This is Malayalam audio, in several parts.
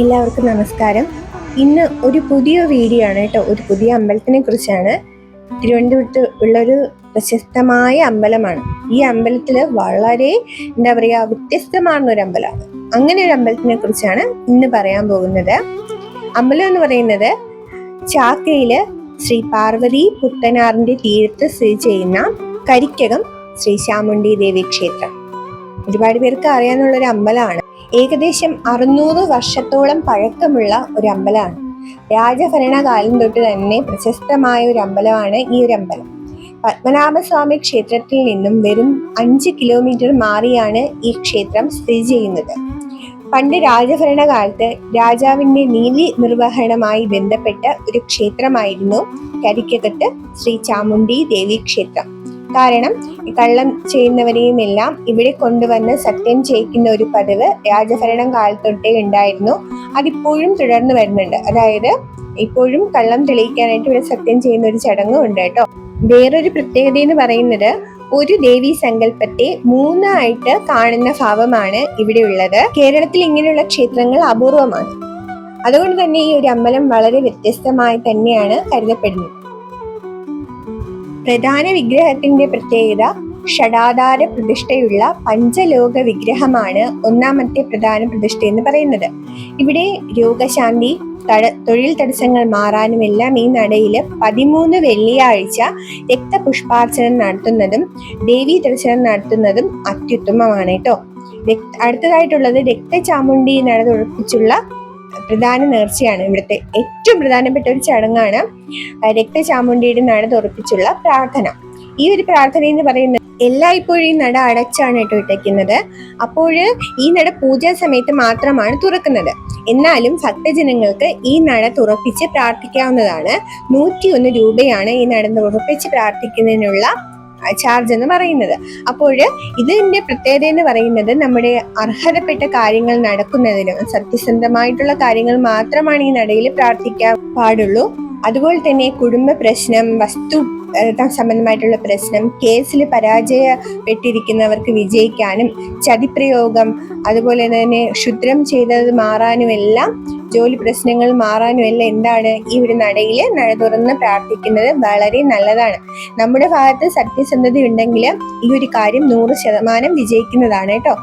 എല്ലാവർക്കും നമസ്കാരം. ഇന്ന് ഒരു പുതിയ വീഡിയോ ആണ് കേട്ടോ. ഒരു പുതിയ അമ്പലത്തിനെ കുറിച്ചാണ്. തിരുവനന്തപുരത്ത് ഉള്ളൊരു പ്രശസ്തമായ അമ്പലമാണ്. ഈ അമ്പലത്തിൽ വളരെ എന്താ പറയുക വ്യത്യസ്തമാർന്ന ഒരു അമ്പലമാണ്. അങ്ങനെ ഒരു അമ്പലത്തിനെ കുറിച്ചാണ് ഇന്ന് പറയാൻ പോകുന്നത്. അമ്പലം എന്ന് പറയുന്നത് ചാക്കയിൽ ശ്രീ പാർവതി പുത്തനാറിന്റെ തീരത്ത് സ്ഥിതി ചെയ്യുന്ന കരിക്കകം ശ്രീ ശ്യാമുണ്ടി ദേവി ക്ഷേത്രം. ഒരുപാട് പേർക്ക് അറിയാനുള്ളൊരു അമ്പലമാണ്. ഏകദേശം അറുന്നൂറ് വർഷത്തോളം പഴക്കമുള്ള ഒരു അമ്പലമാണ് രാജഭരണകാലം തൊട്ട് തന്നെ പ്രശസ്തമായ ഒരു അമ്പലമാണ് ഈ ഒരു അമ്പലം പത്മനാഭസ്വാമി ക്ഷേത്രത്തിൽ നിന്നും വെറും അഞ്ച് കിലോമീറ്റർ മാറിയാണ് ഈ ക്ഷേത്രം സ്ഥിതി ചെയ്യുന്നത്. പണ്ട് രാജഭരണകാലത്ത് രാജാവിന്റെ നീതി നിർവഹണമായി ബന്ധപ്പെട്ട ഒരു ക്ഷേത്രമായിരുന്നു കരിക്കകത്ത് ശ്രീ ചാമുണ്ഡി ദേവി ക്ഷേത്രം. കാരണം കള്ളം ചെയ്യുന്നവരെയും എല്ലാം ഇവിടെ കൊണ്ടുവന്ന് സത്യം ചെയ്യിക്കുന്ന ഒരു പതിവ് രാജഭരണം കാലത്തൊട്ടേ ഉണ്ടായിരുന്നു. അതിപ്പോഴും തുടർന്ന് വരുന്നുണ്ട്. അതായത് ഇപ്പോഴും കള്ളം തെളിയിക്കാനായിട്ട് ഇവിടെ സത്യം ചെയ്യുന്ന ഒരു ചടങ്ങും ഉണ്ട് കേട്ടോ. വേറൊരു പ്രത്യേകത എന്ന് പറയുന്നത് ഒരു ദേവി സങ്കല്പത്തെ മൂന്നായിട്ട് കാണുന്ന ഭാവമാണ് ഇവിടെ ഉള്ളത്. കേരളത്തിൽ ഇങ്ങനെയുള്ള ക്ഷേത്രങ്ങൾ അപൂർവമാണ്. അതുകൊണ്ട് തന്നെ ഈ ഒരു അമ്പലം വളരെ വ്യത്യസ്തമായി തന്നെയാണ് കരുതപ്പെടുന്നത്. പ്രധാന വിഗ്രഹത്തിന്റെ പ്രത്യേകത ഷടാധാര പ്രതിഷ്ഠയുള്ള പഞ്ചലോക വിഗ്രഹമാണ് ഒന്നാമത്തെ പ്രധാന പ്രതിഷ്ഠ എന്ന് പറയുന്നത്. ഇവിടെ രോഗശാന്തി തൊഴിൽ തടസ്സങ്ങൾ മാറാനുമെല്ലാം ഈ നടയിൽ പതിമൂന്ന് വെള്ളിയാഴ്ച രക്തപുഷ്പാർച്ചന നടത്തുന്നതും ദേവി ദർശനം നടത്തുന്നതും അത്യുത്തമമാണ് കേട്ടോ. അടുത്തതായിട്ടുള്ളത് രക്തചാമുണ്ടി നട തുറപ്പിച്ചുള്ള പ്രധാന നേർച്ചയാണ് ഇവിടുത്തെ ഏറ്റവും പ്രധാനപ്പെട്ട ഒരു ചടങ്ങാണ്. രക്തചാമുണ്ടിയുടെ നട തുറപ്പിച്ചുള്ള പ്രാർത്ഥന. ഈ ഒരു പ്രാർത്ഥന എന്ന് പറയുന്നത് എല്ലായ്പ്പോഴും ഈ നട അടച്ചാണ് കേട്ടോ ഇട്ടയ്ക്കുന്നത് അപ്പോൾ ഈ നട പൂജാ സമയത്ത് മാത്രമാണ് തുറക്കുന്നത്. എന്നാലും ഭക്തജനങ്ങൾക്ക് ഈ നട തുറപ്പിച്ച് പ്രാർത്ഥിക്കാവുന്നതാണ്. നൂറ്റി ഒന്ന് രൂപയാണ് ഈ നട തുറപ്പിച്ച് പ്രാർത്ഥിക്കുന്നതിനുള്ള ചാർജ് എന്ന് പറയുന്നത്. അപ്പോൾ ഇതിന്റെ പ്രത്യേകത എന്ന് പറയുന്നത് നമ്മുടെ അർഹതപ്പെട്ട കാര്യങ്ങൾ നടക്കുന്നതിനും സത്യസന്ധമായിട്ടുള്ള കാര്യങ്ങൾ മാത്രമാണ് ഈ നടയിൽ പ്രാർത്ഥിക്കാൻ പാടുള്ളൂ. അതുപോലെ തന്നെ കുടുംബ പ്രശ്നം വസ്തു സംബന്ധമായിട്ടുള്ള പ്രശ്നം കേസിൽ പരാജയപ്പെട്ടിരിക്കുന്നവർക്ക് വിജയിക്കാനും ചതിപ്രയോഗം അതുപോലെ തന്നെ ക്ഷുദ്രം ചെയ്തത് മാറാനും എല്ലാം ജോലി പ്രശ്നങ്ങൾ മാറാനും എല്ലാം എന്താണ് ഈ ഒരു നടയിൽ നട തുറന്ന് പ്രാർത്ഥിക്കുന്നത് വളരെ നല്ലതാണ്. നമ്മുടെ ഭാഗത്ത് സത്യസന്ധത ഉണ്ടെങ്കിൽ ഈ ഒരു കാര്യം നൂറ് ശതമാനം വിജയിക്കുന്നതാണ് കേട്ടോ.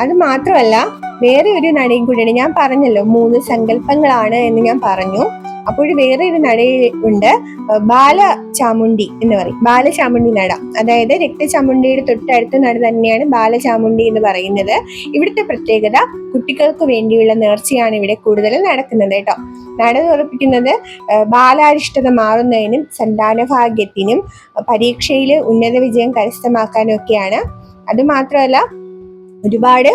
അത് മാത്രമല്ല വേറെ ഒരു നടയും കൂടിയാണ് ഞാൻ പറഞ്ഞല്ലോ മൂന്ന് സങ്കല്പങ്ങളാണ് എന്ന് ഞാൻ പറഞ്ഞു. അപ്പോൾ വേറെ ഒരു നട ഉണ്ട്. ബാല ചാമുണ്ടി എന്ന് പറയും. ബാലചാമുണ്ടി നട. അതായത് രക്തചാമുണ്ടിയുടെ തൊട്ടടുത്ത നട തന്നെയാണ് ബാലചാമുണ്ടി എന്ന് പറയുന്നത്. ഇവിടുത്തെ പ്രത്യേകത കുട്ടികൾക്ക് വേണ്ടിയുള്ള നേർച്ചയാണ് ഇവിടെ കൂടുതൽ നടക്കുന്നത് കേട്ടോ. നട തുറപ്പിക്കുന്നത് ബാലാരിഷ്ടത മാറുന്നതിനും സന്താന ഭാഗ്യത്തിനും പരീക്ഷയിൽ ഉന്നത വിജയം കരസ്ഥമാക്കാനും ഒക്കെയാണ് അത് മാത്രമല്ല ഒരുപാട്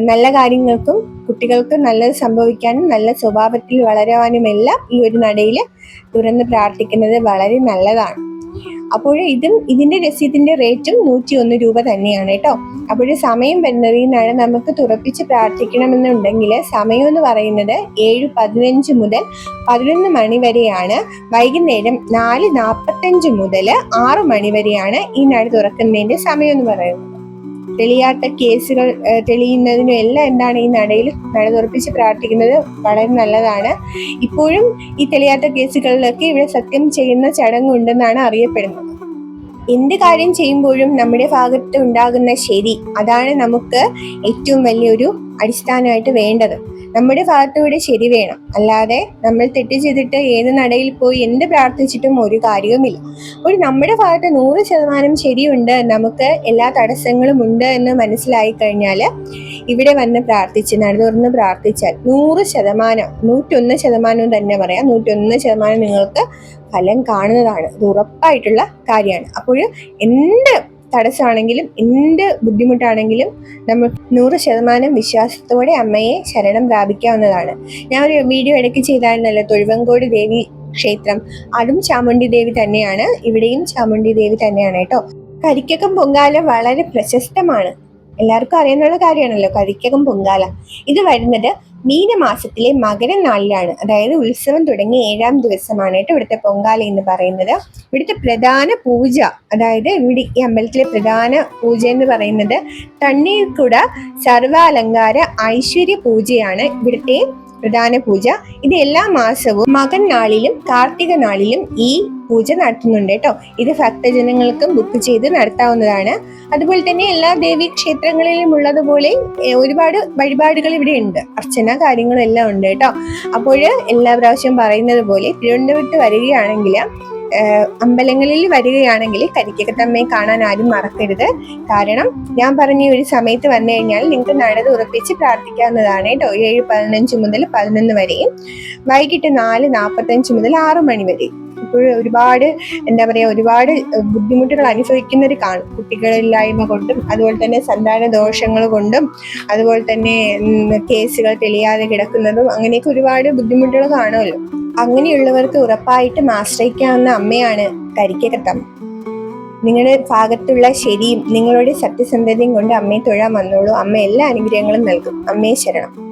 നല്ല കാര്യങ്ങൾക്കും കുട്ടികൾക്ക് നല്ലത് സംഭവിക്കാനും നല്ല സ്വഭാവത്തിൽ വളരുവാനും എല്ലാം ഈ ഒരു നടയിൽ തുറന്ന് പ്രാർത്ഥിക്കുന്നത് വളരെ നല്ലതാണ്. അപ്പോൾ ഇതും ഇതിന്റെ രസീതിന്റെ റേറ്റും നൂറ്റി ഒന്ന് രൂപ തന്നെയാണ് കേട്ടോ. അപ്പോൾ സമയം വരുന്നതിനാണ് നമുക്ക് തുറപ്പിച്ച് പ്രാർത്ഥിക്കണമെന്നുണ്ടെങ്കിൽ സമയം എന്ന് പറയുന്നത് ഏഴ് പതിനഞ്ച് മുതൽ പതിനൊന്ന് മണി വരെയാണ്. വൈകുന്നേരം നാല് നാൽപ്പത്തഞ്ച് മുതൽ ആറ് മണി വരെയാണ് ഈ നട തുറക്കുന്നതിന്റെ സമയം എന്ന് പറയുന്നത്. തെളിയാത്ത കേസുകൾ തെളിയുന്നതിനും എല്ലാം എന്താണ് ഈ നടയിൽ നട തുറപ്പിച്ച് പ്രാർത്ഥിക്കുന്നത് വളരെ നല്ലതാണ്. ഇപ്പോഴും ഈ തെളിയാത്ത കേസുകളിലൊക്കെ ഇവിടെ സത്യം ചെയ്യുന്ന ചടങ്ങുണ്ടെന്നാണ് അറിയപ്പെടുന്നത്. എന്ത് കാര്യം ചെയ്യുമ്പോഴും നമ്മുടെ ഭാഗത്ത് ഉണ്ടാകുന്ന ശരി അതാണ് നമുക്ക് ഏറ്റവും വലിയൊരു അടിസ്ഥാനമായിട്ട് വേണ്ടത്. നമ്മുടെ ഭാഗത്തൂടെ ശരി വേണം. അല്ലാതെ നമ്മൾ തെറ്റ് ചെയ്തിട്ട് ഏത് നടയിൽ പോയി എന്ത് പ്രാർത്ഥിച്ചിട്ടും ഒരു കാര്യവുമില്ല. അപ്പോൾ നമ്മുടെ ഭാഗത്ത് നൂറ് ശതമാനം ശരിയുണ്ട് നമുക്ക് എല്ലാ തടസ്സങ്ങളും ഉണ്ട് എന്ന് മനസ്സിലായി കഴിഞ്ഞാൽ ഇവിടെ വന്ന് പ്രാർത്ഥിച്ച് നട തുറന്ന് പ്രാർത്ഥിച്ചാൽ നൂറ് ശതമാനം നൂറ്റൊന്ന് ശതമാനം തന്നെ പറയാം. നൂറ്റൊന്ന് ശതമാനം നിങ്ങൾക്ക് ഫലം കാണുന്നതാണ് ഇത് ഉറപ്പായിട്ടുള്ള കാര്യമാണ്. അപ്പോൾ എന്ത് തടസ്സമാണെങ്കിലും എന്ത് ബുദ്ധിമുട്ടാണെങ്കിലും നമ്മൾ നൂറ് ശതമാനം വിശ്വാസത്തോടെ അമ്മയെ ശരണം പ്രാപിക്കാവുന്നതാണ്. ഞാൻ ഒരു വീഡിയോ ഇടയ്ക്ക് ചെയ്തായിരുന്നല്ലോ തൊഴുവങ്കോട് ദേവി ക്ഷേത്രം. അതും ചാമുണ്ഡി ദേവി തന്നെയാണ്. ഇവിടെയും ചാമുണ്ഡി ദേവി തന്നെയാണ് കേട്ടോ. കരിക്കകം പൊങ്കാല വളരെ പ്രശസ്തമാണ്. എല്ലാവർക്കും അറിയാനുള്ള കാര്യമാണല്ലോ കരിക്കകം പൊങ്കാല. ഇത് വരുന്നത് മീനമാസത്തിലെ മകരനാളിലാണ്. അതായത് ഉത്സവം തുടങ്ങി ഏഴാം ദിവസമാണ് കേട്ടോ ഇവിടുത്തെ പൊങ്കാല എന്ന് പറയുന്നത്. ഇവിടുത്തെ പ്രധാന പൂജ അതായത് ഇവിടെ ഈ അമ്പലത്തിലെ പ്രധാന പൂജ എന്ന് പറയുന്നത് തണ്ണീർക്കുട സർവാലങ്കാര ഐശ്വര്യ പൂജയാണ് ഇവിടുത്തെ പ്രധാന പൂജ. ഇത് എല്ലാ മാസവും മകൻ നാളിലും കാർത്തിക നാളിലും ഈ പൂജ നടത്തുന്നുണ്ട് കേട്ടോ. ഇത് ഭക്തജനങ്ങൾക്കും ബുക്ക് ചെയ്ത് നടത്താവുന്നതാണ്. അതുപോലെ തന്നെ എല്ലാ ദേവീ ക്ഷേത്രങ്ങളിലും ഉള്ളതുപോലെ ഒരുപാട് വഴിപാടുകൾ ഇവിടെ ഉണ്ട്. അർച്ചന കാര്യങ്ങളും എല്ലാം ഉണ്ട് കേട്ടോ. അപ്പോൾ എല്ലാ പ്രാവശ്യവും പറയുന്നത് പോലെ തിരുവനന്തപുരത്ത് വരികയാണെങ്കിൽ അമ്പലങ്ങളിൽ വരികയാണെങ്കിൽ കരിക്കകത്തമ്മയെ കാണാൻ ആരും മറക്കരുത്. കാരണം ഞാൻ പറഞ്ഞ ഒരു സമയത്ത് വന്നു കഴിഞ്ഞാൽ നിങ്ങൾക്ക് നടത് ഉറപ്പിച്ച് പ്രാർത്ഥിക്കാവുന്നതാണ് കേട്ടോ. ഏഴ് പതിനഞ്ച് മുതൽ പതിനൊന്ന് വരെയും. വൈകിട്ട് നാല് നാൽപ്പത്തഞ്ച് മുതൽ ആറ് മണി വരെ ഇപ്പോൾ ഒരുപാട് എന്താ പറയുക ഒരുപാട് ബുദ്ധിമുട്ടുകൾ അനുഭവിക്കുന്നവർ കാണും കുട്ടികളില്ലായ്മ കൊണ്ടും അതുപോലെ തന്നെ സന്താന ദോഷങ്ങൾ കൊണ്ടും അതുപോലെ തന്നെ കേസുകൾ തെളിയാതെ കിടക്കുന്നതും അങ്ങനെയൊക്കെ ഒരുപാട് ബുദ്ധിമുട്ടുകൾ കാണുമല്ലോ. അങ്ങനെയുള്ളവർക്ക് ഉറപ്പായിട്ടും ആശ്രയിക്കാവുന്ന അമ്മയാണ് കരിക്കകത്തമ്മ നിങ്ങളുടെ ഭാഗത്തുള്ള ശരിയും നിങ്ങളുടെ സത്യസന്ധതയും കൊണ്ട് അമ്മയെ തൊഴാൻ വന്നോളൂ. അമ്മ എല്ലാ അനുഗ്രഹങ്ങളും നൽകും. അമ്മയെ ശരണം.